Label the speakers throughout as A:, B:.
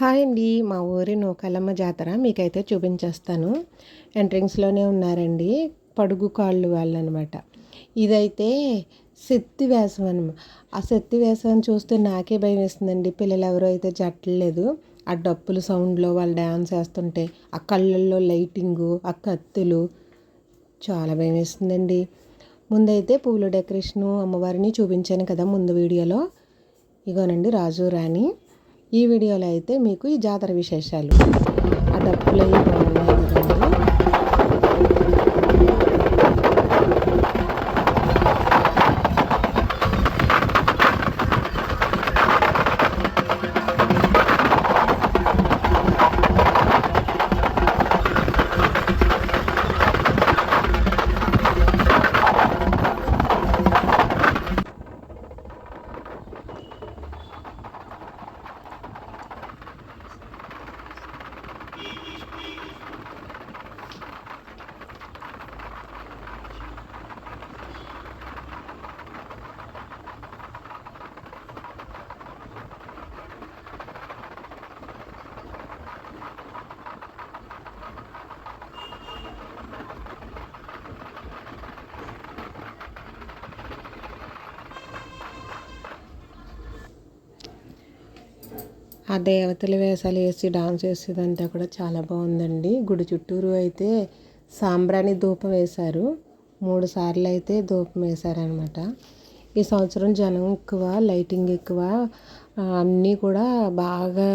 A: Hi అండి. మా ఊరి నూకాలమ్మ జాతర మీకైతే చూపించేస్తాను. ఎంట్రింగ్స్లోనే ఉన్నారండి. పడుగు కాళ్ళు వాళ్ళు అనమాట ఇదైతే శక్తి వేసం అనమాట ఆ శక్తి వేసం చూస్తే నాకే భయం వేస్తుందండి పిల్లలు ఎవరో అయితే జట్టలేదు. ఆ డప్పులు సౌండ్లో వాళ్ళు డ్యాన్స్ వేస్తుంటే ఆ కళ్ళల్లో లైటింగు ఆ కత్తులు చాలా భయం వేస్తుందండి ముందైతే పూల డెకరేషను అమ్మవారిని చూపించాను కదా ముందు వీడియోలో. ఇగోనండి రాజు రాణి. ఈ వీడియోలో అయితే మీకు ఈ జాతర విశేషాలు. ఆ డప్పులయ్యి బాగున్నాయి ఆ దేవతల వేషాలు వేసి డాన్స్ వేసేదంతా కూడా చాలా బాగుందండి. గుడి చుట్టూరు అయితే సాంబ్రాణి ధూపం వేశారు. మూడు సార్లు అయితే ధూపం వేశారనమాట ఈ సంవత్సరం జనం ఎక్కువ లైటింగ్ ఎక్కువ అన్నీ కూడా బాగా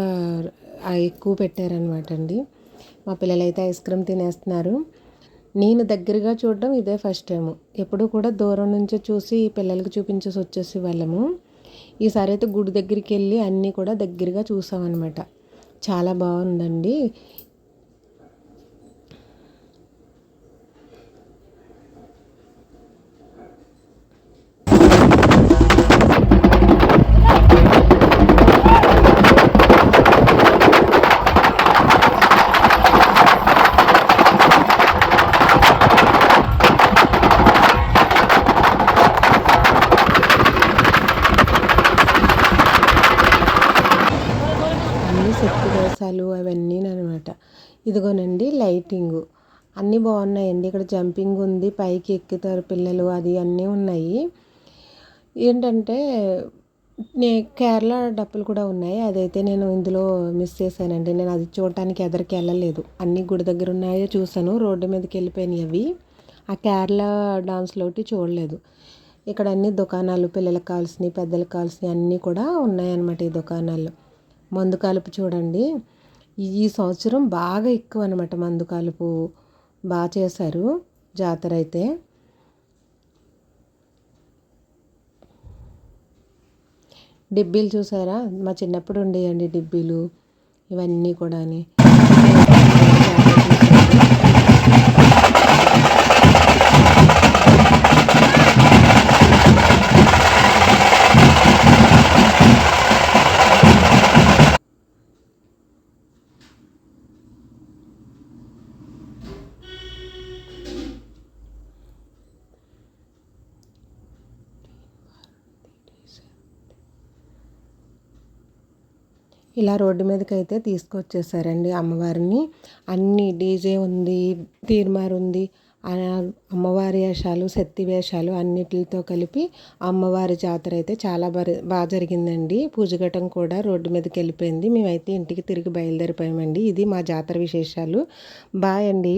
A: ఎక్కువ పెట్టారనమాట అండి మా పిల్లలైతే ఐస్ క్రీమ్ తినేస్తున్నారు. నేను దగ్గరగా చూడడం ఇదే ఫస్ట్ టైం ఎప్పుడు కూడా దూరం నుంచే చూసి పిల్లలకి చూపించేసి వచ్చేసి వాళ్ళము. ఈసారి అయితే గుడి దగ్గరికి వెళ్ళి అన్నీ కూడా దగ్గరగా చూసామన్నమాట. చాలా బాగుందండి. శక్తి అవన్నీ అనమాట ఇదిగోనండి లైటింగు. అన్నీ బాగున్నాయండి. ఇక్కడ జంపింగ్ ఉంది పైకి ఎక్కుతారు పిల్లలు అది అన్నీ ఉన్నాయి. ఏంటంటే నే కేరళ డప్పులు కూడా ఉన్నాయి. అదైతే నేను ఇందులో మిస్ చేశానండి. నేను అది చూడటానికి ఎదరికి వెళ్ళలేదు. అన్ని గుడి దగ్గర ఉన్నాయో చూశాను. రోడ్డు మీదకి వెళ్ళిపోయినాయి అవి. ఆ కేరళ డాన్స్లోటి చూడలేదు. ఇక్కడ అన్ని దుకాణాలు పిల్లలకు కావాల్సినవి పెద్దలకు కావాల్సినవి అన్నీ కూడా ఉన్నాయన్నమాట ఈ దుకాణాలు మందు కలుపు చూడండి. ఈ సంవత్సరం బాగా ఎక్కువ అనమాట మందు కలుపు బాగా చేశారు జాతర అయితే. డిబ్బీలు చూసారా? మా చిన్నప్పుడు ఉండేయండి డిబ్బీలు ఇవన్నీ కూడా ఇలా రోడ్డు మీదకి అయితే తీసుకొచ్చేసారండి అమ్మవారిని. అన్ని డీజే ఉంది తీర్మార్ ఉంది అమ్మవారి వేషాలు శక్తి వేషాలు అన్నిటితో కలిపి అమ్మవారి జాతర అయితే చాలా బాగా జరిగిందండి. పూజగటం కూడా రోడ్డు మీదకి వెళ్ళిపోయింది. మేమైతే ఇంటికి తిరిగి బయలుదేరిపోయామండి. ఇది మా జాతర విశేషాలు. బాయ్ అండి.